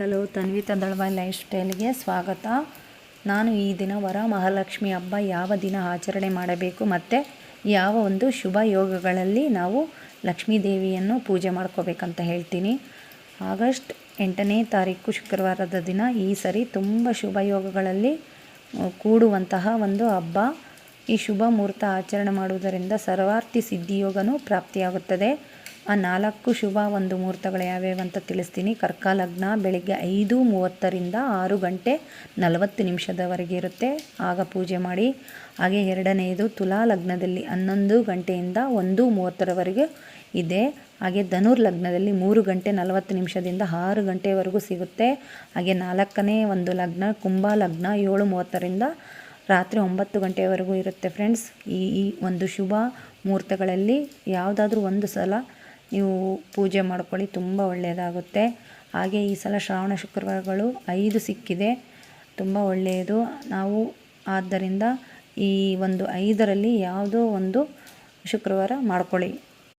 Hello, Tanvi ತಂದಳವಾಯ್ life ಸ್ಟೈಲ್ಗೆ ಸ್ವಾಗತ. ನಾನು ಈ ದಿನ ವರ ಮಹಾಲಕ್ಷ್ಮಿ ಹಬ್ಬ ಯಾವ ದಿನ ಆಚರಣೆ ಮಾಡಬೇಕು ಮತ್ತು ಯಾವ ಒಂದು ಶುಭ ಯೋಗಗಳಲ್ಲಿ ನಾವು ಲಕ್ಷ್ಮೀ ದೇವಿಯನ್ನು ಪೂಜೆ ಮಾಡ್ಕೋಬೇಕಂತ ಹೇಳ್ತೀನಿ. ಆಗಸ್ಟ್ ಎಂಟನೇ ತಾರೀಕು ಶುಕ್ರವಾರದ ದಿನ ಈ ಸರಿ ತುಂಬ ಶುಭ ಯೋಗಗಳಲ್ಲಿ ಕೂಡುವಂತಹ ಒಂದು ಹಬ್ಬ. ಈ ಶುಭ ಮುಹೂರ್ತ ಆಚರಣೆ ಮಾಡುವುದರಿಂದ ಸರ್ವಾರ್ಥಿ ಸಿದ್ಧಿಯೋಗನೂ ಪ್ರಾಪ್ತಿಯಾಗುತ್ತದೆ. ಆ ನಾಲ್ಕು ಶುಭ ಒಂದು ಮುಹೂರ್ತಗಳು ಯಾವ್ಯಾವ ಅಂತ ತಿಳಿಸ್ತೀನಿ. ಕರ್ಕ ಲಗ್ನ ಬೆಳಿಗ್ಗೆ ಐದು ಮೂವತ್ತರಿಂದ ಆರು ಗಂಟೆ ನಲವತ್ತು ನಿಮಿಷದವರೆಗೆ ಇರುತ್ತೆ. ಆಗ ಪೂಜೆ ಮಾಡಿ. ಹಾಗೆ ಎರಡನೆಯದು ತುಲಾ ಲಗ್ನದಲ್ಲಿ ಹನ್ನೊಂದು ಗಂಟೆಯಿಂದ ಒಂದು ಮೂವತ್ತರವರೆಗೆ ಇದೆ. ಹಾಗೆ ಧನುರ್ ಲಗ್ನದಲ್ಲಿ ಮೂರು ಗಂಟೆ ನಲವತ್ತು ನಿಮಿಷದಿಂದ ಆರು ಗಂಟೆವರೆಗೂ ಸಿಗುತ್ತೆ. ಹಾಗೆ ನಾಲ್ಕನೇ ಒಂದು ಲಗ್ನ ಕುಂಭ ಲಗ್ನ ಏಳು ಮೂವತ್ತರಿಂದ ರಾತ್ರಿ ಒಂಬತ್ತು ಗಂಟೆವರೆಗೂ ಇರುತ್ತೆ ಫ್ರೆಂಡ್ಸ್. ಈ ಈ ಒಂದು ಶುಭ ಮುಹೂರ್ತಗಳಲ್ಲಿ ಯಾವುದಾದ್ರೂ ಒಂದು ಸಲ ನೀವು ಪೂಜೆ ಮಾಡ್ಕೊಳ್ಳಿ, ತುಂಬ ಒಳ್ಳೆಯದಾಗುತ್ತೆ. ಹಾಗೆ ಈ ಸಲ ಶ್ರಾವಣ ಶುಕ್ರವಾರಗಳು ಐದು ಸಿಕ್ಕಿದೆ, ತುಂಬ ಒಳ್ಳೆಯದು. ನಾವು ಆದ್ದರಿಂದ ಈ ಒಂದು ಐದರಲ್ಲಿ ಯಾವುದೋ ಒಂದು ಶುಕ್ರವಾರ ಮಾಡ್ಕೊಳ್ಳಿ.